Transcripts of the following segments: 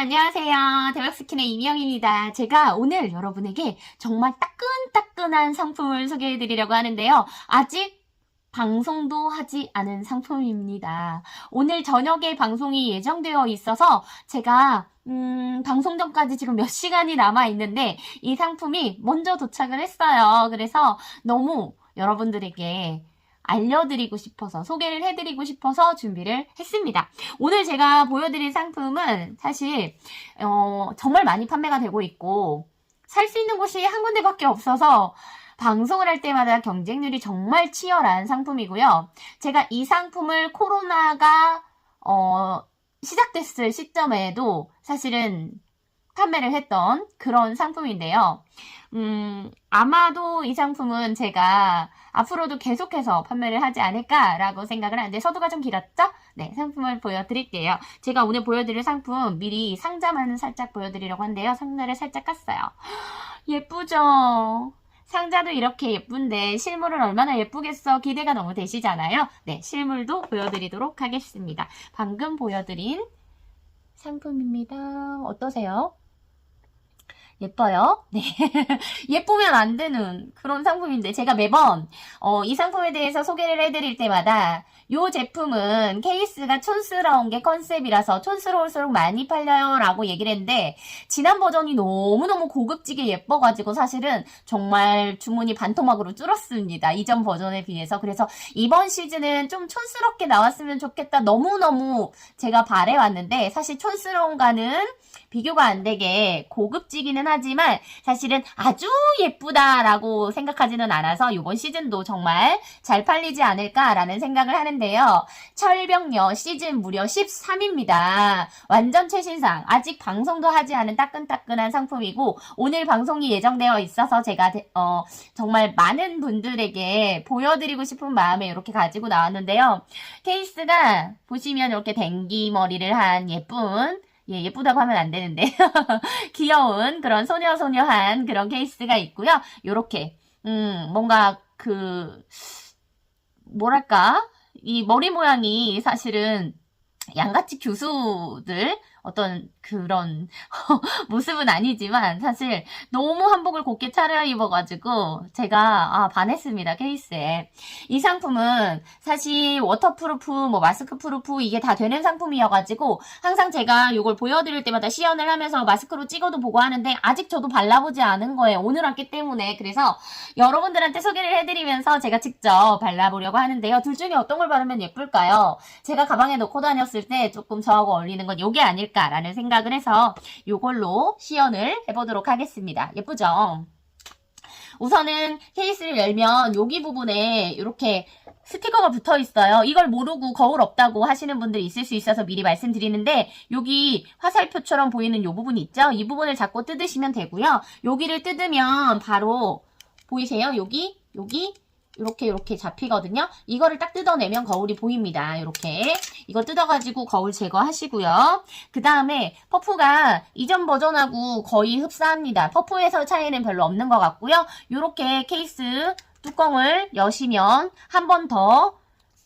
안녕하세요. 대박스킨의 이미영입니다. 제가 오늘 여러분에게 정말 따끈따끈한 상품을 소개해 드리려고 하는데요. 아직 방송도 하지 않은 상품입니다. 오늘 저녁에 방송이 예정되어 있어서 제가 음, 방송 전까지 지금 몇 시간이 남아 있는데 이 상품이 먼저 도착을 했어요. 그래서 너무 여러분들에게 알려드리고 싶어서 소개를 해드리고 싶어서 준비를 했습니다. 오늘 제가 보여드릴 상품은 사실 어, 정말 많이 판매가 되고 있고 살 수 있는 곳이 한 군데밖에 없어서 방송을 할 때마다 경쟁률이 정말 치열한 상품이고요. 제가 이 상품을 코로나가 어, 시작됐을 시점에도 사실은 판매를 했던 그런 상품인데요. 음, 아마도 이 상품은 제가 앞으로도 계속해서 판매를 하지 않을까라고 생각을 하는데 서두가 좀 길었죠? 네, 상품을 보여드릴게요. 제가 오늘 보여드릴 상품 미리 상자만 살짝 보여드리려고 한데요. 상자를 살짝 깠어요. 예쁘죠? 상자도 이렇게 예쁜데 실물은 얼마나 예쁘겠어 기대가 너무 되시잖아요. 네, 실물도 보여드리도록 하겠습니다. 방금 보여드린 상품입니다. 어떠세요? 예뻐요? 네. 예쁘면 안 되는 그런 상품인데 제가 매번 어, 이 상품에 대해서 소개를 해드릴 때마다 이 제품은 케이스가 촌스러운 게 컨셉이라서 촌스러울수록 많이 팔려요 라고 얘기를 했는데 지난 버전이 너무너무 고급지게 예뻐가지고 사실은 정말 주문이 반토막으로 줄었습니다. 이전 버전에 비해서 그래서 이번 시즌은 좀 촌스럽게 나왔으면 좋겠다 너무너무 제가 바래왔는데 사실 촌스러운가는 비교가 안 되게 고급지기는 하지만 사실은 아주 예쁘다라고 생각하지는 않아서 이번 시즌도 정말 잘 팔리지 않을까라는 생각을 하는데 요. 철벽녀 시즌 무려 13입니다. 완전 최신상. 아직 방송도 하지 않은 따끈따끈한 상품이고 오늘 방송이 예정되어 있어서 제가 대- 어, 정말 많은 분들에게 보여드리고 싶은 마음에 이렇게 가지고 나왔는데요. 케이스가 보시면 이렇게 댕기 머리를 한 예쁜 예, 예쁘다고 하면 안 되는데. 귀여운 그런 소녀소녀한 그런 케이스가 있고요. 요렇게, 음, 뭔가 그, 뭐랄까. 이 머리 모양이 사실은 양가치 교수들 어떤 그런 모습은 아니지만 사실 너무 한복을 곱게 차려 입어가지고 제가 아, 반했습니다 케이스에. 이 상품은 사실 워터프루프 뭐 마스크 프루프 이게 다 되는 상품이어가지고 항상 제가 이걸 보여드릴 때마다 시연을 하면서 마스크로 찍어도 보고 하는데 아직 저도 발라보지 않은 거예요 오늘 왔기 때문에. 그래서 여러분들한테 소개를 해드리면서 제가 직접 발라보려고 하는데요. 둘 중에 어떤 걸 바르면 예쁠까요? 제가 가방에 넣고 다녔을 때 조금 저하고 어울리는 건 이게 아닐까 라는 생각을 해서 이걸로 시연을 해보도록 하겠습니다. 예쁘죠? 우선은 케이스를 열면 여기 부분에 이렇게 스티커가 붙어 있어요. 이걸 모르고 거울 없다고 하시는 분들이 있을 수 있어서 미리 말씀드리는데 여기 화살표처럼 보이는 이 부분이 있죠? 이 부분을 잡고 뜯으시면 되고요. 여기를 뜯으면 바로 보이세요? 여기 여기 이렇게 이렇게 잡히거든요. 이거를 딱 뜯어내면 거울이 보입니다. 이렇게 이거 뜯어가지고 거울 제거하시고요. 그 다음에 퍼프가 이전 버전하고 거의 흡사합니다. 퍼프에서 차이는 별로 없는 것 같고요. 이렇게 케이스 뚜껑을 여시면 한 번 더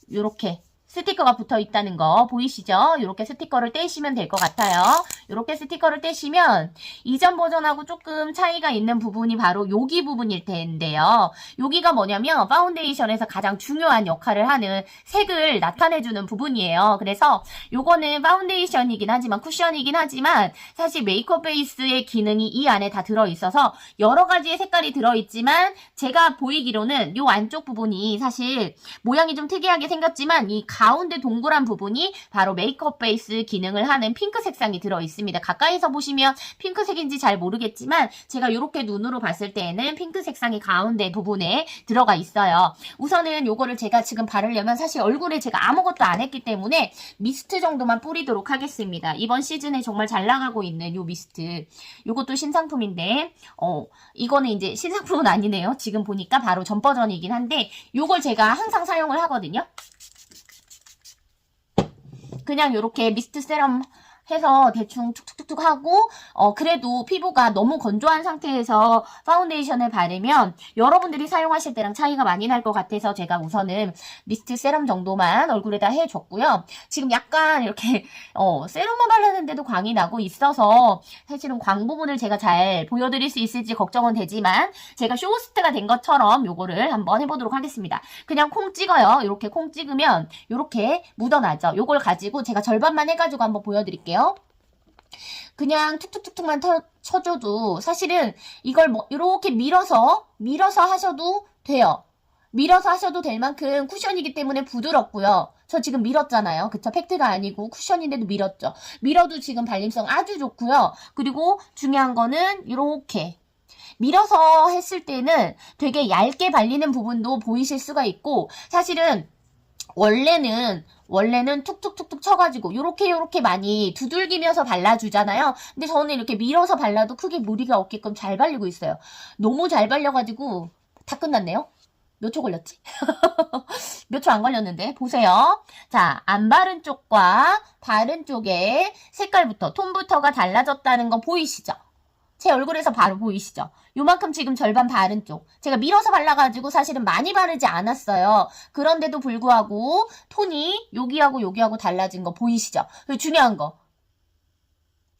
이렇게 스티커가 붙어 있다는 거 보이시죠? 이렇게 스티커를 떼시면 될 것 같아요. 이렇게 스티커를 떼시면 이전 버전하고 조금 차이가 있는 부분이 바로 여기 부분일 텐데요. 여기가 뭐냐면 파운데이션에서 가장 중요한 역할을 하는 색을 나타내주는 부분이에요. 그래서 요거는 파운데이션이긴 하지만 쿠션이긴 하지만 사실 메이크업 베이스의 기능이 이 안에 다 들어있어서 여러 가지의 색깔이 들어있지만 제가 보이기로는 요 안쪽 부분이 사실 모양이 좀 특이하게 생겼지만 이가 운데 동그란 부분이 바로 메이크업 베이스 기능을 하는 핑크 색상이 들어 있습니다. 가까이서 보시면 핑크색인지 잘 모르겠지만 제가 이렇게 눈으로 봤을 때에는 핑크 색상이 가운데 부분에 들어가 있어요. 우선은 요거를 제가 지금 바르려면 사실 얼굴에 제가 아무것도 안 했기 때문에 미스트 정도만 뿌리도록 하겠습니다. 이번 시즌에 정말 잘 나가고 있는 요 미스트. 요것도 신상품인데 어 이거는 이제 신상품은 아니네요. 지금 보니까 바로 전 버전이긴 한데 요걸 제가 항상 사용을 하거든요. 그냥 이렇게 미스트 세럼 해서 대충 툭툭툭툭 하고 어 그래도 피부가 너무 건조한 상태에서 파운데이션을 바르면 여러분들이 사용하실 때랑 차이가 많이 날 것 같아서 제가 우선은 미스트 세럼 정도만 얼굴에다 해줬고요. 지금 약간 이렇게 어 세럼만 바르는데도 광이 나고 있어서 사실은 광 부분을 제가 잘 보여드릴 수 있을지 걱정은 되지만 제가 쇼호스트가 된 것처럼 요거를 한번 해보도록 하겠습니다. 그냥 콩 찍어요. 이렇게 콩 찍으면 이렇게 묻어나죠. 요걸 가지고 제가 절반만 해가지고 한번 보여드릴게요. 그냥 툭툭툭툭만 터- 쳐줘도 사실은 이걸 뭐 이렇게 밀어서 밀어서 하셔도 돼요. 밀어서 하셔도 될 만큼 쿠션이기 때문에 부드럽고요. 저 지금 밀었잖아요. 그쵸? 팩트가 아니고 쿠션인데도 밀었죠. 밀어도 지금 발림성 아주 좋고요. 그리고 중요한 거는 이렇게 밀어서 했을 때는 되게 얇게 발리는 부분도 보이실 수가 있고 사실은 원래는 원래는 툭툭툭툭 쳐가지고 요렇게 요렇게 많이 두들기면서 발라주잖아요. 근데 저는 이렇게 밀어서 발라도 크게 무리가 없게끔 잘 발리고 있어요. 너무 잘 발려가지고 다 끝났네요. 몇 초 걸렸지? 몇 초 안 걸렸는데 보세요. 자, 안 바른 쪽과 바른 쪽에 색깔부터 톤부터가 달라졌다는 거 보이시죠? 제 얼굴에서 바로 보이시죠? 요만큼 지금 절반 바른 쪽. 제가 밀어서 발라가지고 사실은 많이 바르지 않았어요. 그런데도 불구하고 톤이 여기하고 여기하고 달라진 거 보이시죠? 중요한 거.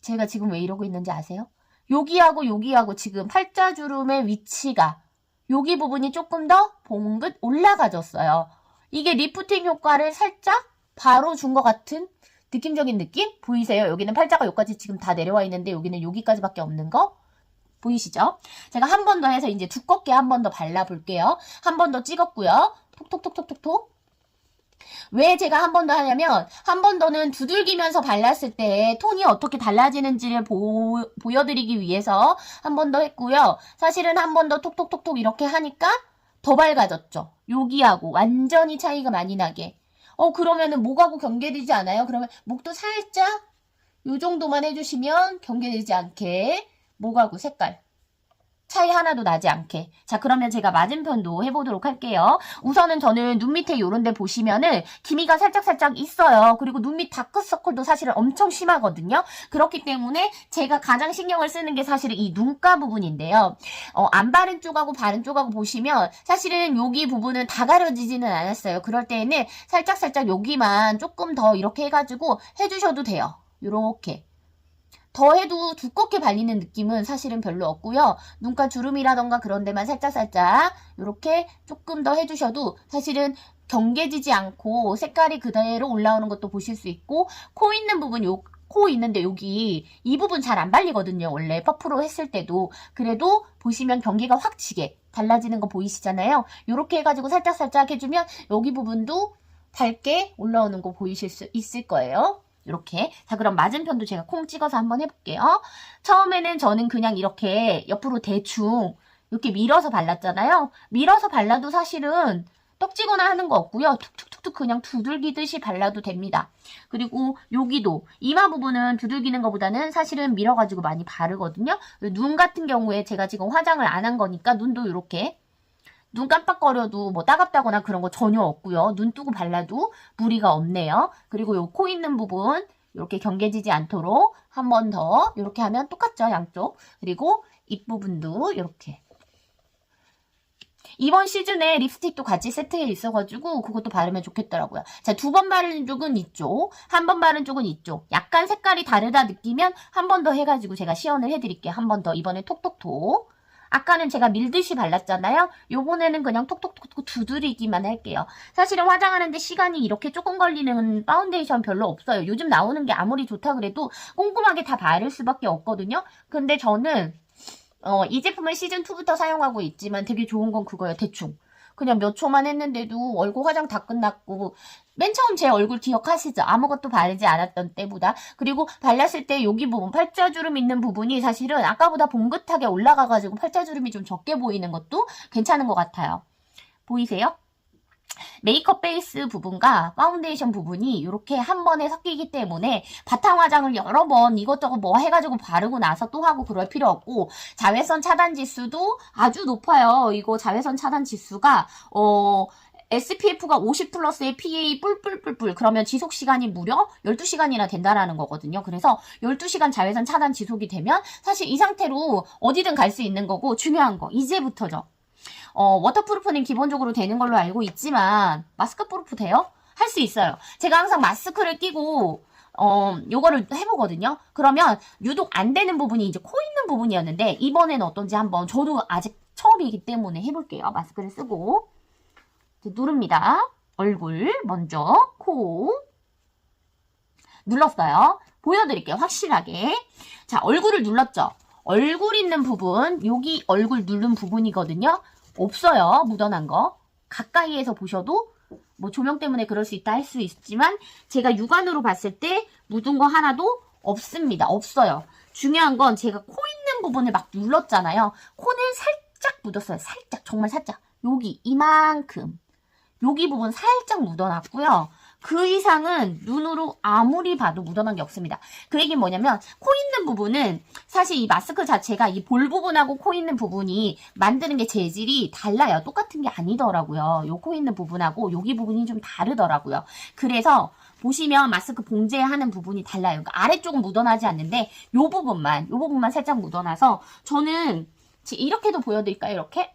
제가 지금 왜 이러고 있는지 아세요? 여기하고 여기하고 지금 팔자주름의 위치가 여기 부분이 조금 더 봉긋 올라가졌어요. 이게 리프팅 효과를 살짝 바로 준 것 같은 느낌적인 느낌? 보이세요? 여기는 팔자가 여기까지 지금 다 내려와 있는데 여기는 여기까지밖에 없는 거? 보이시죠? 제가 한 번 더 해서 이제 두껍게 한 번 더 발라볼게요. 한 번 더 찍었고요. 톡톡톡톡톡톡. 왜 제가 한 번 더 하냐면 한 번 더는 두들기면서 발랐을 때 톤이 어떻게 달라지는지를 보, 보여드리기 위해서 한 번 더 했고요. 사실은 한 번 더 톡톡톡톡 이렇게 하니까 더 밝아졌죠. 여기하고 완전히 차이가 많이 나게. 어 그러면은 목하고 경계되지 않아요? 그러면 목도 살짝 요 정도만 해주시면 경계되지 않게 목하고 색깔 차이 하나도 나지 않게. 자, 그러면 제가 맞은편도 해보도록 할게요. 우선은 저는 눈 밑에 요런 데 보시면은 기미가 살짝살짝 있어요. 그리고 눈 밑 다크서클도 사실은 엄청 심하거든요. 그렇기 때문에 제가 가장 신경을 쓰는 게 사실은 이 눈가 부분인데요. 어, 안 바른 쪽하고 바른 쪽하고 보시면 사실은 여기 부분은 다 가려지지는 않았어요. 그럴 때에는 살짝살짝 여기만 조금 더 이렇게 해가지고 해주셔도 돼요. 요렇게. 더 해도 두껍게 발리는 느낌은 사실은 별로 없고요. 눈가 주름이라던가 그런 데만 살짝살짝 이렇게 조금 더 해주셔도 사실은 경계지지 않고 색깔이 그대로 올라오는 것도 보실 수 있고 코 있는 부분 요코 있는데 여기 이 부분 잘 안 발리거든요. 원래 퍼프로 했을 때도 그래도 보시면 경계가 확 지게 달라지는 거 보이시잖아요. 이렇게 해가지고 살짝살짝 해주면 여기 부분도 밝게 올라오는 거 보이실 수 있을 거예요. 이렇게. 자, 그럼 맞은편도 제가 콩 찍어서 한번 해볼게요. 처음에는 저는 그냥 이렇게 옆으로 대충 이렇게 밀어서 발랐잖아요. 밀어서 발라도 사실은 떡지거나 하는 거 없고요. 툭툭툭툭 그냥 두들기듯이 발라도 됩니다. 그리고 여기도 이마 부분은 두들기는 것보다는 사실은 밀어가지고 많이 바르거든요. 눈 같은 경우에 제가 지금 화장을 안 한 거니까 눈도 이렇게 눈 깜빡거려도 뭐 따갑다거나 그런 거 전혀 없고요. 눈 뜨고 발라도 무리가 없네요. 그리고 요 코 있는 부분 이렇게 경계지지 않도록 한 번 더 이렇게 하면 똑같죠 양쪽. 그리고 입 부분도 이렇게. 이번 시즌에 립스틱도 같이 세트에 있어가지고 그것도 바르면 좋겠더라고요. 자, 두 번 바른 쪽은 이쪽, 한 번 바른 쪽은 이쪽. 약간 색깔이 다르다 느끼면 한 번 더 해가지고 제가 시연을 해드릴게요. 한 번 더. 이번에 톡톡톡. 아까는 제가 밀듯이 발랐잖아요. 요번에는 그냥 톡톡톡톡 두드리기만 할게요. 사실은 화장하는데 시간이 이렇게 조금 걸리는 파운데이션 별로 없어요. 요즘 나오는 게 아무리 좋다 그래도 꼼꼼하게 다 바를 수밖에 없거든요. 근데 저는 어, 이 제품을 시즌2부터 사용하고 있지만 되게 좋은 건 그거예요. 대충. 그냥 몇 초만 했는데도 얼굴 화장 다 끝났고 맨 처음 제 얼굴 기억하시죠? 아무것도 바르지 않았던 때보다 그리고 발랐을 때 여기 부분 팔자주름 있는 부분이 사실은 아까보다 봉긋하게 올라가가지고 팔자주름이 좀 적게 보이는 것도 괜찮은 것 같아요. 보이세요? 메이크업 베이스 부분과 파운데이션 부분이 이렇게 한 번에 섞이기 때문에 바탕 화장을 여러 번 이것저것 뭐 해가지고 바르고 나서 또 하고 그럴 필요 없고 자외선 차단 지수도 아주 높아요. 이거 자외선 차단 지수가 어 SPF가 50 플러스의 PA 뿔뿔뿔뿔 그러면 지속 시간이 무려 12시간이나 된다라는 거거든요. 그래서 12시간 자외선 차단 지속이 되면 사실 이 상태로 어디든 갈 수 있는 거고 중요한 거 이제부터죠. 어, 워터프루프는 기본적으로 되는 걸로 알고 있지만 마스크 프루프 돼요? 할 수 있어요. 제가 항상 마스크를 끼고 어, 요거를 해보거든요. 그러면 유독 안 되는 부분이 이제 코 있는 부분이었는데 이번에는 어떤지 한번 저도 아직 처음이기 때문에 해볼게요. 마스크를 쓰고 누릅니다. 얼굴 먼저 코 눌렀어요. 보여드릴게요. 확실하게. 자, 얼굴을 눌렀죠. 얼굴 있는 부분, 여기 얼굴 누른 부분이거든요. 없어요. 묻어난 거. 가까이에서 보셔도 뭐 조명 때문에 그럴 수 있다 할 수 있지만 제가 육안으로 봤을 때 묻은 거 하나도 없습니다. 없어요. 중요한 건 제가 코 있는 부분을 막 눌렀잖아요. 코는 살짝 묻었어요. 살짝, 정말 살짝. 여기 이만큼. 여기 부분 살짝 묻어놨고요. 그 이상은 눈으로 아무리 봐도 묻어난 게 없습니다. 그 얘기는 뭐냐면 코 있는 부분은 사실 이 마스크 자체가 이 볼 부분하고 코 있는 부분이 만드는 게 재질이 달라요. 똑같은 게 아니더라고요. 요 코 있는 부분하고 여기 부분이 좀 다르더라고요. 그래서 보시면 마스크 봉제하는 부분이 달라요. 그러니까 아래쪽은 묻어나지 않는데 요 부분만 요 부분만 살짝 묻어나서 저는 지- 이렇게도 보여드릴까요? 이렇게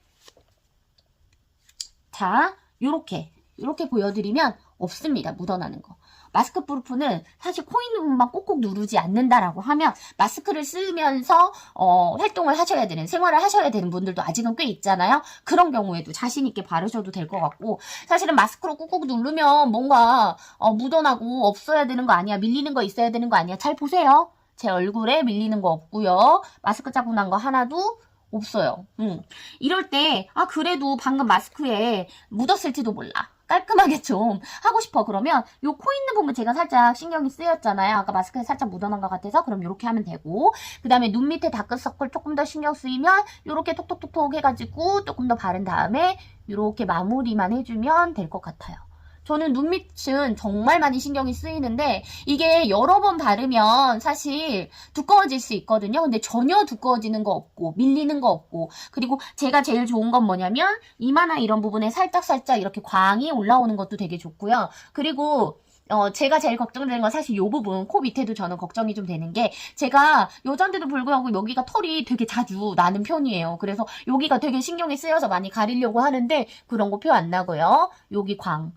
자 요렇게 요렇게 보여드리면 없습니다. 묻어나는 거. 마스크 프루프는 사실 코 있는 부분만 꼭꼭 누르지 않는다라고 하면 마스크를 쓰면서 어, 활동을 하셔야 되는 생활을 하셔야 되는 분들도 아직은 꽤 있잖아요. 그런 경우에도 자신 있게 바르셔도 될 것 같고 사실은 마스크로 꾹꾹 누르면 뭔가 어, 묻어나고 없어야 되는 거 아니야 밀리는 거 있어야 되는 거 아니야 잘 보세요. 제 얼굴에 밀리는 거 없고요. 마스크 자국 난 거 하나도 없어요. 음. 이럴 때, 아, 그래도 방금 마스크에 묻었을지도 몰라. 깔끔하게 좀 하고 싶어. 그러면 요코 있는 부분 제가 살짝 신경이 쓰였잖아요. 아까 마스크에 살짝 묻어난 것 같아서 그럼 이렇게 하면 되고 그 다음에 눈 밑에 다크서클 조금 더 신경 쓰이면 요렇게 톡톡톡톡 해가지고 조금 더 바른 다음에 요렇게 마무리만 해주면 될 것 같아요. 저는 눈 밑은 정말 많이 신경이 쓰이는데 이게 여러 번 바르면 사실 두꺼워질 수 있거든요. 근데 전혀 두꺼워지는 거 없고 밀리는 거 없고 그리고 제가 제일 좋은 건 뭐냐면 이마나 이런 부분에 살짝살짝 이렇게 광이 올라오는 것도 되게 좋고요. 그리고 어, 제가 제일 걱정되는 건 사실 이 부분, 코 밑에도 저는 걱정이 좀 되는 게, 제가 여잔데도 불구하고 여기가 털이 되게 자주 나는 편이에요. 그래서 여기가 되게 신경이 쓰여서 많이 가리려고 하는데, 그런 거 표 안 나고요. 여기 광,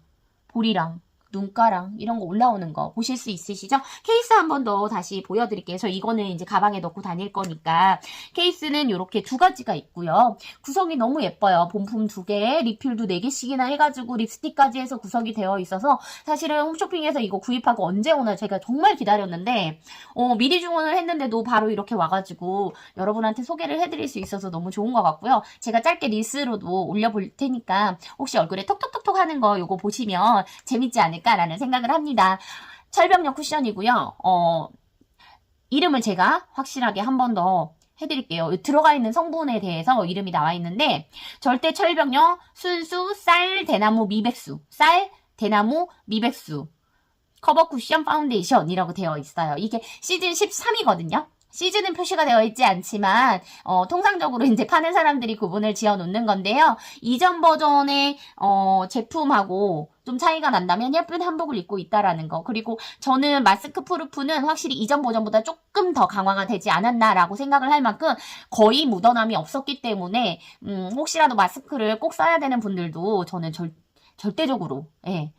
볼이랑, 눈가랑 이런 거 올라오는 거 보실 수 있으시죠? 케이스 한 번 더 다시 보여드릴게요. 저 이거는 이제 가방에 넣고 다닐 거니까 케이스는 이렇게 두 가지가 있고요. 구성이 너무 예뻐요. 본품 두 개, 리필도 네 개씩이나 해가지고 립스틱까지 해서 구성이 되어 있어서 사실은 홈쇼핑에서 이거 구입하고 언제 오나 제가 정말 기다렸는데 어, 미리 주문을 했는데도 바로 이렇게 와가지고 여러분한테 소개를 해드릴 수 있어서 너무 좋은 것 같고요. 제가 짧게 릴스로도 올려볼 테니까 혹시 얼굴에 톡톡톡톡 하는 거 요거 보시면 재밌지 않을까 라는 생각을 합니다. 철벽력 쿠션이고요. 어, 이름을 제가 확실하게 한 번 더 해드릴게요. 들어가 있는 성분에 대해서 이름이 나와 있는데 절대 철벽력 순수 쌀 대나무 미백수 쌀 대나무 미백수 커버 쿠션 파운데이션이라고 되어 있어요. 이게 시즌 13이거든요. 시즌은 표시가 되어 있지 않지만 어, 통상적으로 이제 파는 사람들이 구분을 지어 놓는 건데요. 이전 버전의 어, 제품하고 좀 차이가 난다면 예쁜 한복을 입고 있다라는 거. 그리고 저는 마스크 프루프는 확실히 이전 버전보다 조금 더 강화가 되지 않았나라고 생각을 할 만큼 거의 묻어남이 없었기 때문에 음, 혹시라도 마스크를 꼭 써야 되는 분들도 저는 절, 절대적으로 예.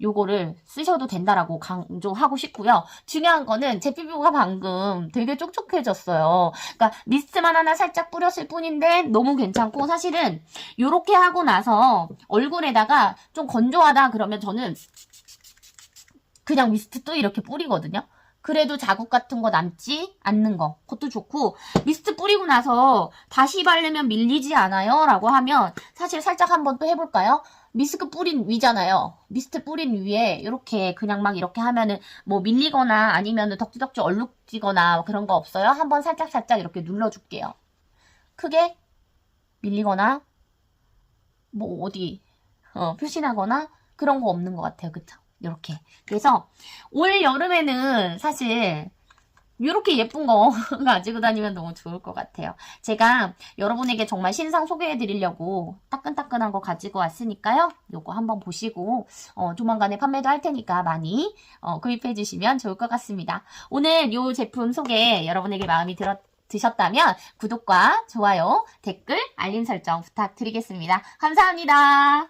요거를 쓰셔도 된다라고 강조하고 싶고요. 중요한 거는 제 피부가 방금 되게 촉촉해졌어요. 그러니까 미스트만 하나 살짝 뿌렸을 뿐인데 너무 괜찮고 사실은 요렇게 하고 나서 얼굴에다가 좀 건조하다 그러면 저는 그냥 미스트 또 이렇게 뿌리거든요. 그래도 자국 같은 거 남지 않는 거 그것도 좋고 미스트 뿌리고 나서 다시 바르면 밀리지 않아요 라고 하면 사실 살짝 한번 또 해볼까요? 미스크 뿌린 위잖아요. 미스트 뿌린 위에 이렇게 그냥 막 이렇게 하면은 뭐 밀리거나 아니면은 덕지덕지 얼룩지거나 그런 거 없어요? 한번 살짝 살짝 이렇게 눌러줄게요. 크게 밀리거나 뭐 어디 어, 표시나거나 그런 거 없는 것 같아요. 그쵸? 이렇게. 그래서 올 여름에는 사실 이렇게 예쁜 거 가지고 다니면 너무 좋을 것 같아요. 제가 여러분에게 정말 신상 소개해 드리려고 따끈따끈한 거 가지고 왔으니까요. 요거 한번 보시고 어, 조만간에 판매도 할 테니까 많이 어, 구입해 주시면 좋을 것 같습니다. 오늘 요 제품 소개 여러분에게 마음이 들었 드셨다면 구독과 좋아요, 댓글, 알림 설정 부탁드리겠습니다. 감사합니다.